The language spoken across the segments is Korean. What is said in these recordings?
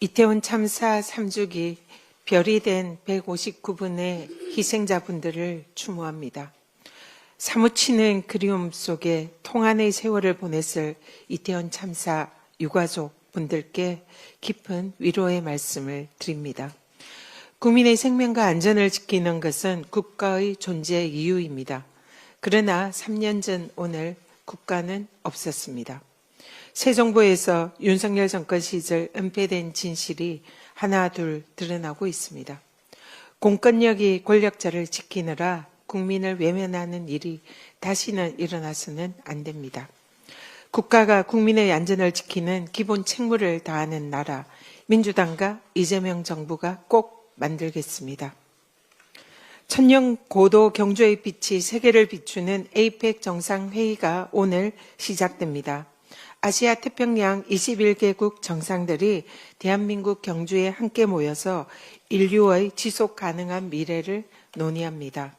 이태원 참사 3주기 별이 된 159분의 희생자분들을 추모합니다. 사무치는 그리움 속에 통안의 세월을 보냈을 이태원 참사 유가족 분들께 깊은 위로의 말씀을 드립니다. 국민의 생명과 안전을 지키는 것은 국가의 존재 이유입니다. 그러나 3년 전 오늘 국가는 없었습니다. 새 정부에서 윤석열 정권 시절 은폐된 진실이 하나 둘 드러나고 있습니다. 공권력이 권력자를 지키느라 국민을 외면하는 일이 다시는 일어나서는 안 됩니다. 국가가 국민의 안전을 지키는 기본 책무를 다하는 나라, 민주당과 이재명 정부가 꼭 만들겠습니다. 천년 고도 경주의 빛이 세계를 비추는 에이펙 정상회의가 오늘 시작됩니다. 아시아 태평양 21개국 정상들이 대한민국 경주에 함께 모여서 인류의 지속 가능한 미래를 논의합니다.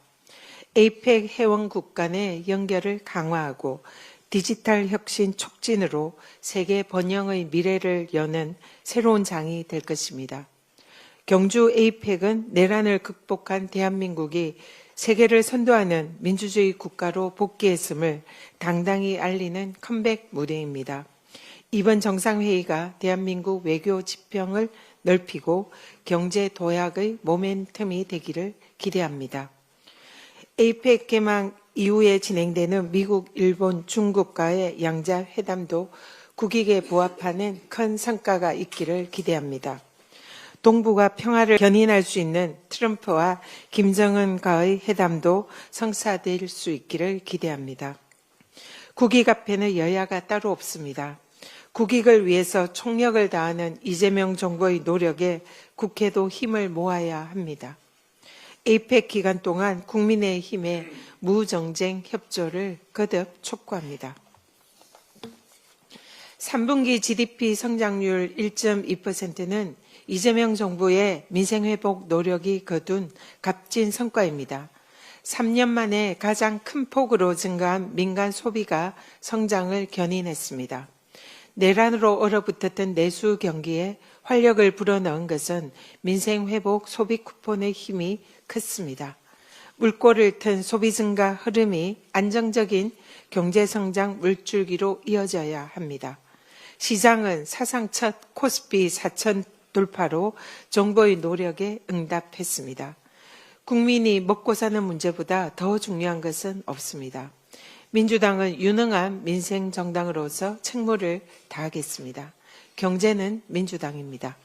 에이펙 회원국 간의 연결을 강화하고 디지털 혁신 촉진으로 세계 번영의 미래를 여는 새로운 장이 될 것입니다. 경주 에이펙은 내란을 극복한 대한민국이 세계를 선도하는 민주주의 국가로 복귀했음을 당당히 알리는 컴백 무대입니다. 이번 정상회의가 대한민국 외교 지평을 넓히고 경제 도약의 모멘텀이 되기를 기대합니다. 에이펙 개망 이후에 진행되는 미국, 일본, 중국과의 양자 회담도 국익에 부합하는 큰 성과가 있기를 기대합니다. 동북아 평화를 견인할 수 있는 트럼프와 김정은과의 회담도 성사될 수 있기를 기대합니다. 국익 앞에는 여야가 따로 없습니다. 국익을 위해서 총력을 다하는 이재명 정부의 노력에 국회도 힘을 모아야 합니다. 에이펙 기간 동안 국민의힘의 무정쟁 협조를 거듭 촉구합니다. 3분기 GDP 성장률 1.2%는 이재명 정부의 민생회복 노력이 거둔 값진 성과입니다. 3년 만에 가장 큰 폭으로 증가한 민간 소비가 성장을 견인했습니다. 내란으로 얼어붙었던 내수 경기에 활력을 불어넣은 것은 민생회복 소비 쿠폰의 힘이 컸습니다. 물꼬를 튼 소비 증가 흐름이 안정적인 경제성장 물줄기로 이어져야 합니다. 시장은 사상 첫 코스피 4천 돌파로 정부의 노력에 응답했습니다. 국민이 먹고 사는 문제보다 더 중요한 것은 없습니다. 민주당은 유능한 민생 정당으로서 책무를 다하겠습니다. 경제는 민주당입니다.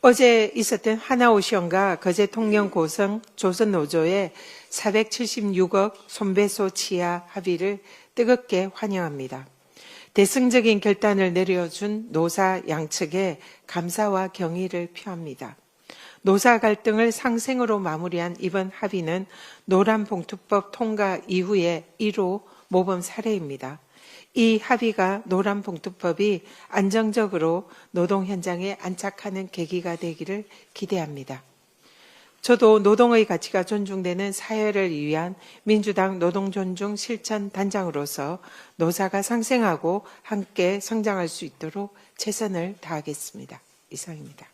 어제 있었던 하나오션과 거제 통영 고성 조선노조의 476억 손배소 치하 합의를 뜨겁게 환영합니다. 대승적인 결단을 내려준 노사 양측에 감사와 경의를 표합니다. 노사 갈등을 상생으로 마무리한 이번 합의는 노란 봉투법 통과 이후에 1호 모범 사례입니다. 이 합의가 노란 봉투법이 안정적으로 노동 현장에 안착하는 계기가 되기를 기대합니다. 저도 노동의 가치가 존중되는 사회를 위한 민주당 노동존중 실천 단장으로서 노사가 상생하고 함께 성장할 수 있도록 최선을 다하겠습니다. 이상입니다.